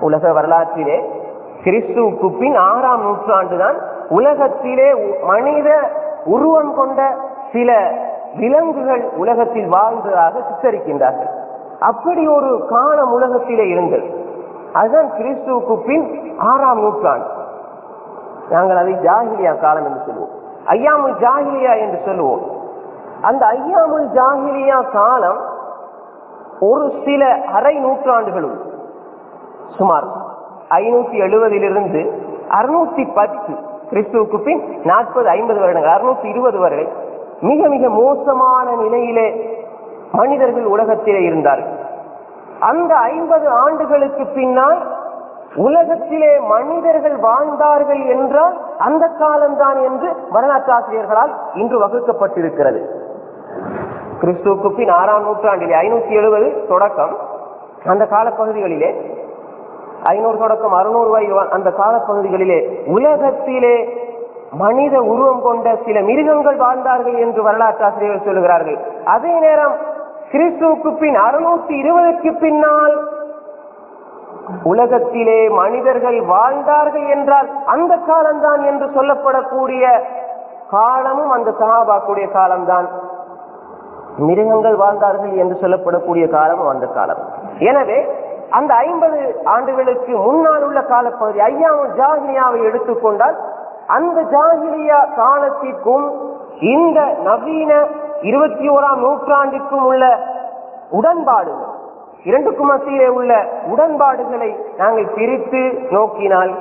உலக வரலாற்றிலே கிறிஸ்துவுக்கு பின் ஆறாம் நூற்றாண்டு தான் உலகத்திலே மனித உருவம் கொண்ட சில விலங்குகள் உலகத்தில் வாழ்ந்ததாக சித்தரிக்கின்றார்கள். அப்படி ஒரு காலம் உலகத்திலே இருந்தது. அதுதான் கிறிஸ்துவுக்கு பின் ஆறாம் நூற்றாண்டு. நாங்கள் அதை ஜாகிலியா காலம் என்று சொல்லுவோம். ஐயாமுல் ஜாகிலியா என்று சொல்லுவோம். அந்த ஐயாமுல் ஜாகிலியா காலம் ஒரு சில அரை நூற்றாண்டுகளும் சுமார் ஐநூத்தி எழுபதிலிருந்து அறுநூத்தி பத்து கிறிஸ்துவுக்கு பின் நாற்பது ஐம்பது வருடங்கள் அறுநூத்தி இருபது வரை மிக மிக மோசமான நிலையிலே மனிதர்கள் உலகத்திலே இருந்தார்கள். அந்த ஐம்பது ஆண்டுகளுக்கு பின்னால் உலகத்திலே மனிதர்கள் வாழ்ந்தார்கள் என்றால் அந்த காலம்தான் என்று வரலாற்றாசிரியர்களால் இன்று வகுக்கப்பட்டிருக்கிறது. கிறிஸ்துவுக்கு பின் ஆறாம் நூற்றாண்டிலே ஐநூத்தி எழுபது தொடக்கம் அந்த காலப்பகுதிகளிலே ஐநூறு தொடக்கம் அறுநூறு ரூபாய் அந்த காலப்பகுதிகளிலே உலகத்திலே மனித உருவம் கொண்ட சில மிருகங்கள் வாழ்ந்தார்கள் என்று வரலாற்றாசிரியர்கள் சொல்லுகிறார்கள். அதே நேரம் கிறிஸ்துவுக்கு பின் அறுநூத்தி இருபதுக்கு பின்னால் உலகத்திலே மனிதர்கள் வாழ்ந்தார்கள் என்றால் அந்த காலம்தான் என்று சொல்லப்படக்கூடிய காலமும் அந்த சஹாபாக்குடைய காலம்தான். மிருகங்கள் வாழ்ந்தார்கள் என்று சொல்லப்படக்கூடிய காலமும் அந்த காலம். எனவே அந்த ஐம்பது ஆண்டுகளுக்கு முன்னால் உள்ள காலப்பகுதி ஐயாவும் ஜாகிலியாவை எடுத்துக்கொண்டால் அந்த ஜாகிலியா காலத்திற்கும் இந்த நவீன இருபத்தி ஓராம் நூற்றாண்டிற்கும் உள்ள உடன்பாடுகள் இரண்டுக்கும் மத்தியிலே உள்ள உடன்பாடுகளை நாங்கள் பிரித்து நோக்கினால்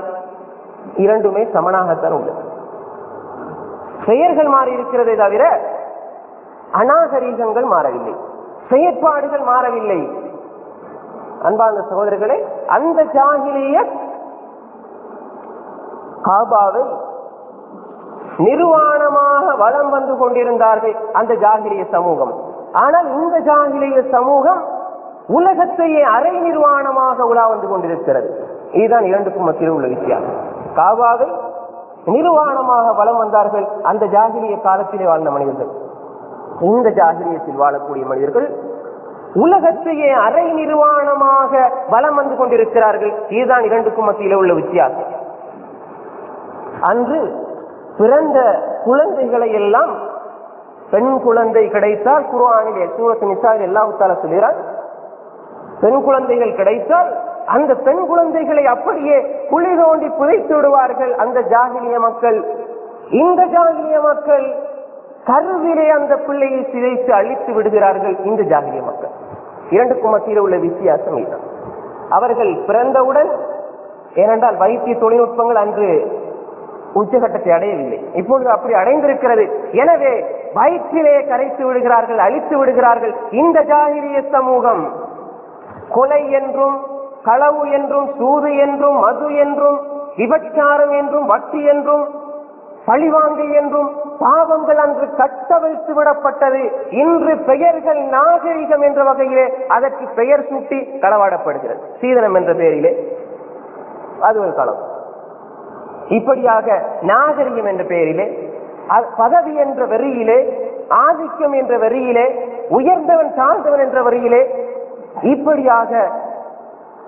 இரண்டுமே சமனாகத்தான் உள்ளது. செயல்கள் மாறி இருக்கிறதே தவிர அநாகரீகங்கள் மாறவில்லை. செயற்பாடுகள் மாறவில்லை. அன்பார்ந்த சகோதரர்களே அந்த ஜாகிலிய காபாவை நிர்வாணமாக வலம் வந்து கொண்டிருந்தார்கள் அந்த ஜாகிலிய சமூகம். ஆனால் இந்த ஜாகிலிய சமூகம் உலகத்தையே அரை நிர்வாணமாக உலா வந்து கொண்டிருக்கிறது. இதுதான் இரண்டுக்கும் மத்தியில் உள்ள வித்தியாசம். காபாவை நிர்வாணமாக வலம் வந்தார்கள் அந்த ஜாகிரிய காலத்திலே வாழ்ந்த மனிதர்கள். இந்த ஜாகிரியத்தில் வாழக்கூடிய மனிதர்கள் உலகத்தையே அரை நிர்வாணமாக வலம் வந்து கொண்டிருக்கிறார்கள். இதுதான் இரண்டுக்கும் மத்தியில் உள்ள வித்தியாசம். அன்று பிறந்த குழந்தைகளை எல்லாம் பெண் குழந்தை கிடைத்தால் குர்ஆனிலே சூரத்து நிசாவில் எல்லாத்தால சொல்கிறார் பெண் குழந்தைகள் கிடைத்தால் அந்த பெண் குழந்தைகளை அப்படியே குழி தோண்டி புதைத்து விடுவார்கள். அந்த ஜாகிலிய மக்கள் இந்த ஜாகிலிய மக்கள் கருவிலே அந்த பிள்ளையை சிதைத்து அழித்து விடுகிறார்கள். இந்த ஜாகிலிய மக்கள். இரண்டுக்கும் மத்தியில் உள்ள வித்தியாசம் இதுதான். அவர்கள் பிறந்தவுடன் ஏனென்றால் வைத்திய தொழில்நுட்பங்கள் அன்று உச்சகட்டத்தை அடையவில்லை. இப்பொழுது அப்படி அடைந்திருக்கிறது. எனவே வயிற்றிலே கரைத்து விடுகிறார்கள் அழித்து விடுகிறார்கள். இந்த ஜாகிரிய சமூகம் கொலை என்றும் களவு என்றும் சூது என்றும் மது என்றும் விபச்சாரம் என்றும் வட்டி என்றும் பழிவாங்கல் என்றும் பாவங்கள் அன்று கட்டவிழ்த்து விடப்பட்டது. இன்று பெயர்கள் நாகரிகம் என்ற வகையிலே அதற்கு பெயர் சூட்டி களவாடப்படுகிறது. சீதனம் என்ற பெயரிலே. அது ஒரு களம். இப்படியாக நாகரிகம் என்ற பெயரிலே பதவி என்ற வெறியிலே ஆதிக்கம் என்ற வெறியிலே உயர்ந்தவன் தாழ்ந்தவன் என்ற வரியிலே இப்படியாக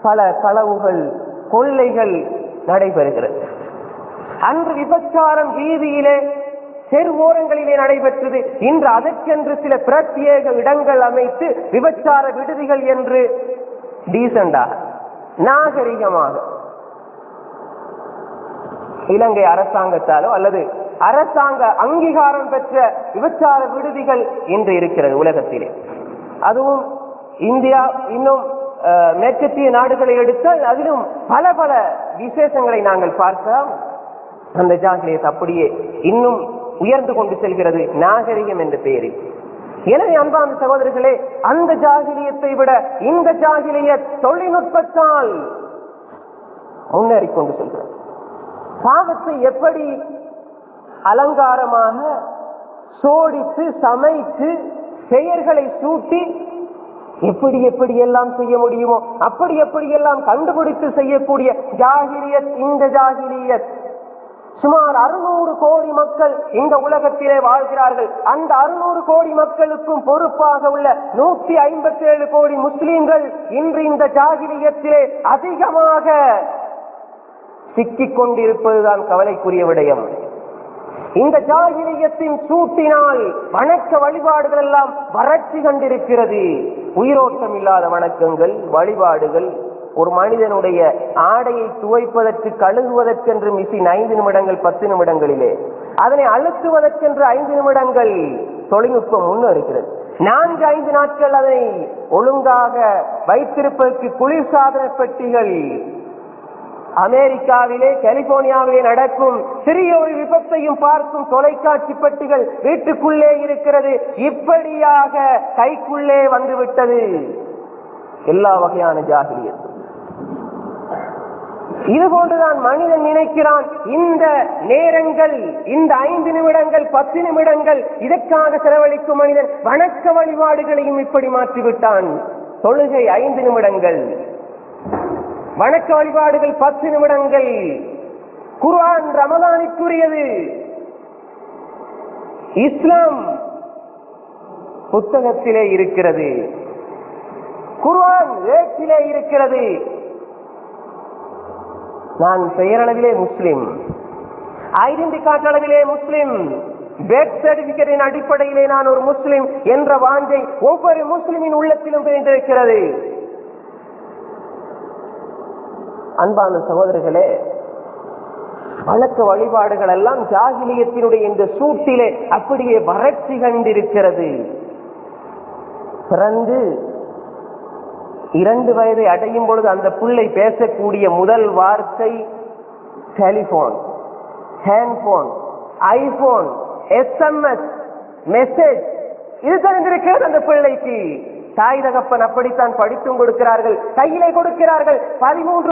பல களவுகள் கொள்ளைகள் நடைபெறுகிறது. அன்று விபச்சாரம் வீதியிலே தெருவோரங்களிலே நடைபெற்றது. இன்று அதற்கென்று சில பிரத்யேக இடங்கள் அமைத்து விபச்சார விடுதிகள் என்று டீசண்டாக நாகரிகமாக இலங்கை அரசாங்கத்தாலோ அல்லது அரசாங்க அங்கீகாரம் பெற்ற விபச்சார விடுதிகள் இன்று இருக்கிறது உலகத்திலே. அதுவும் இந்தியா இன்னும் அஹ், மேற்கத்திய நாடுகளை எடுத்தால் அதிலும் பல பல விசேஷங்களை நாங்கள் பார்க்கலாம். அந்த ஜாகிலியத் அப்படியே இன்னும் உயர்ந்து கொண்டு செல்கிறது நாகரிகம் என்ற பெயரில். எனவே அன்பான சகோதரர்களே அந்த ஜாகிலியத்தை விட இந்த ஜாகிலிய தொழில்நுட்பத்தால் முன்னேறி கொண்டு செல்கிறது. பாவத்தை எப்படி அலங்காரமாக சோடித்து சமைத்து பெயர்களை சூட்டி எப்படி எப்படி எல்லாம் செய்ய முடியுமோ அப்படி எப்படி எல்லாம் கண்டுபிடித்து செய்யக்கூடிய ஜாகிரியத் இந்த ஜாகிரியத் சுமார் அறுநூறு கோடி மக்கள் இந்த உலகத்திலே வாழ்கிறார்கள். அந்த அறுநூறு கோடி மக்களுக்கும் பொறுப்பாக உள்ள நூத்தி ஐம்பத்தி ஏழு கோடி முஸ்லீம்கள் இன்று இந்த ஜாகிலியத்திலே அதிகமாக சிக்கிக் கொண்டிருப்பதுதான் கவலைக்குரிய விடயம். இந்த ஜாகிலியத்தின் சூட்டினால் வணக்க வழிபாடுகள் எல்லாம் வறட்சி கண்டிருக்கிறது. உயிரோட்டம் இல்லாத வணக்கங்கள் வழிபாடுகள் ஒரு மனிதனுடைய ஆடையை துவைப்பதற்கு கழுகுவதற்கென்று மிஷின் ஐந்து நிமிடங்கள் பத்து நிமிடங்களிலே. அதனை அழுத்துவதற்கென்று ஐந்து நிமிடங்கள் தொழில்நுட்பம் முன்னேறுகிறது நான்கு ஐந்து நாட்கள் அதனை ஒழுங்காக வைத்திருப்பதற்கு குளிர்சாதன பெட்டிகள் அமெரிக்காவிலே கலிபோர்னியாவிலே நடக்கும் சிறிய ஒரு விபத்தையும் பார்க்கும் தொலைக்காட்சி பெட்டிகள் வீட்டுக்குள்ளே இருக்கிறது. இப்படியாக கைக்குள்ளே வந்துவிட்டது. எல்லா வகையான ஜாகிலியத்தும் இது போன்றுதான் மனிதன் நினைக்கிறான் இந்த நேரங்கள் இந்த ஐந்து நிமிடங்கள் பத்து நிமிடங்கள் இதற்காக செலவழிக்கும் மனிதன் வணக்க வழிபாடுகளையும் இப்படி மாற்றிவிட்டான். தொழுகை ஐந்து நிமிடங்கள் வணக்க வழிபாடுகள் பத்து நிமிடங்கள் குர்ஆன் ரமதானிக்குரியது இஸ்லாம் புத்தகத்திலே இருக்கிறது குர்ஆன் ஏட்டிலே இருக்கிறது. நான் பெயரளவிலே முஸ்லிம். ஐடென்டி கார்டு அளவிலே முஸ்லிம். பேர்த் சர்டிபிகேட்டின் அடிப்படையிலே நான் ஒரு முஸ்லிம் என்ற வாஞ்சை ஒவ்வொரு முஸ்லிமின் உள்ளத்திலும் பிரிந்திருக்கிறது அன்பான சகோதரர்களே வழக்க வழிபாடுகள் எல்லாம் ஜாகிலியத்தினுடைய இந்த சூட்டிலே அப்படியே வறட்சி கண்டிருக்கிறது. பிறந்து இரண்டு வயதை அடையும் பொழுது அந்த பிள்ளை பேசக்கூடிய முதல் வார்த்தை telephone handphone iPhone SMS message இது தெரிந்திருக்கிறது அந்த பிள்ளைக்கு. தாய் தகப்பன் அப்படித்தான் படித்தும் கொடுக்கிறார்கள் கையிலே கொடுக்கிறார்கள். பதிமூன்று